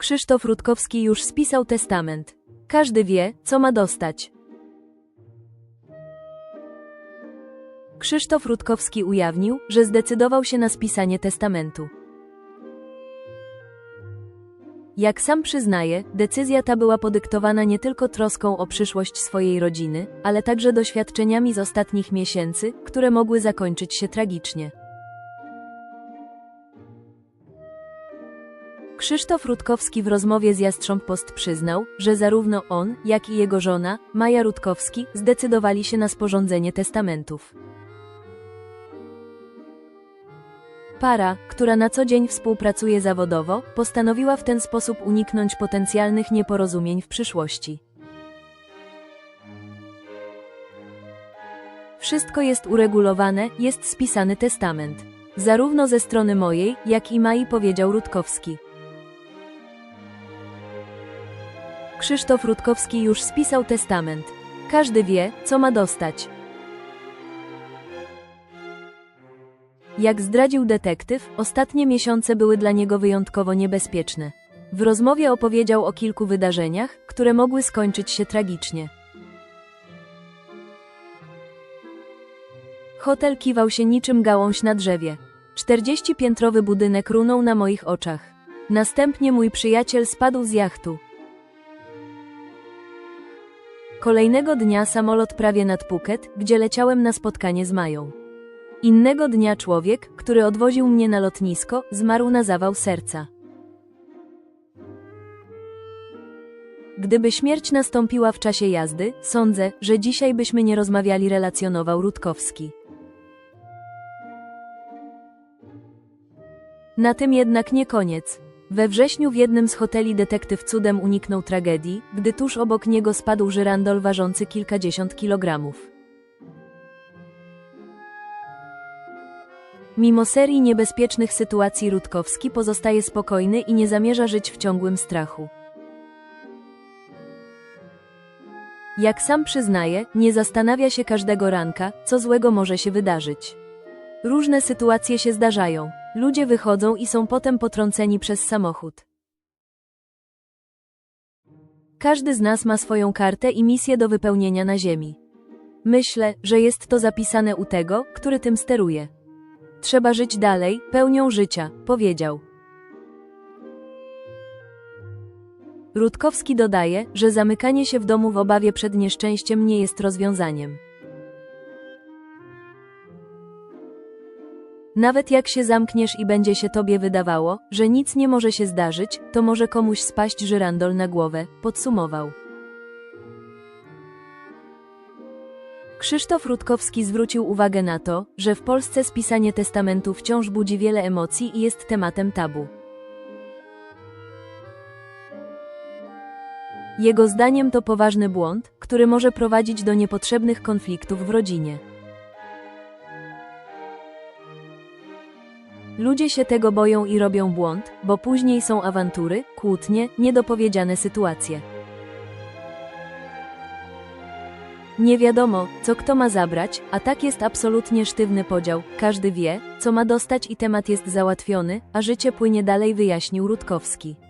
Krzysztof Rutkowski już spisał testament. Każdy wie, co ma dostać. Krzysztof Rutkowski ujawnił, że zdecydował się na spisanie testamentu. Jak sam przyznaje, decyzja ta była podyktowana nie tylko troską o przyszłość swojej rodziny, ale także doświadczeniami z ostatnich miesięcy, które mogły zakończyć się tragicznie. Krzysztof Rutkowski w rozmowie z Jastrząb Post przyznał, że zarówno on, jak i jego żona, Maja Rutkowski, zdecydowali się na sporządzenie testamentów. Para, która na co dzień współpracuje zawodowo, postanowiła w ten sposób uniknąć potencjalnych nieporozumień w przyszłości. Wszystko jest uregulowane, jest spisany testament. Zarówno ze strony mojej, jak i Mai powiedział Rutkowski. Krzysztof Rutkowski już spisał testament. Każdy wie, co ma dostać. Jak zdradził detektyw, ostatnie miesiące były dla niego wyjątkowo niebezpieczne. W rozmowie opowiedział o kilku wydarzeniach, które mogły skończyć się tragicznie. Hotel kiwał się niczym gałąź na drzewie. 40-piętrowy budynek runął na moich oczach. Następnie mój przyjaciel spadł z jachtu. Kolejnego dnia samolot prawie nad Phuket, gdzie leciałem na spotkanie z Mają. Innego dnia człowiek, który odwoził mnie na lotnisko, zmarł na zawał serca. Gdyby śmierć nastąpiła w czasie jazdy, sądzę, że dzisiaj byśmy nie rozmawiali, relacjonował Rutkowski. Na tym jednak nie koniec. We wrześniu w jednym z hoteli detektyw cudem uniknął tragedii, gdy tuż obok niego spadł żyrandol ważący kilkadziesiąt kilogramów. Mimo serii niebezpiecznych sytuacji Rutkowski pozostaje spokojny i nie zamierza żyć w ciągłym strachu. Jak sam przyznaje, nie zastanawia się każdego ranka, co złego może się wydarzyć. Różne sytuacje się zdarzają. Ludzie wychodzą i są potem potrąceni przez samochód. Każdy z nas ma swoją kartę i misję do wypełnienia na Ziemi. Myślę, że jest to zapisane u tego, który tym steruje. Trzeba żyć dalej, pełnią życia, powiedział. Rutkowski dodaje, że zamykanie się w domu w obawie przed nieszczęściem nie jest rozwiązaniem. Nawet jak się zamkniesz i będzie się tobie wydawało, że nic nie może się zdarzyć, to może komuś spaść żyrandol na głowę, podsumował. Krzysztof Rutkowski zwrócił uwagę na to, że w Polsce spisanie testamentu wciąż budzi wiele emocji i jest tematem tabu. Jego zdaniem to poważny błąd, który może prowadzić do niepotrzebnych konfliktów w rodzinie. Ludzie się tego boją i robią błąd, bo później są awantury, kłótnie, niedopowiedziane sytuacje. Nie wiadomo, co kto ma zabrać, a tak jest absolutnie sztywny podział. Każdy wie, co ma dostać i temat jest załatwiony, a życie płynie dalej, wyjaśnił Rutkowski.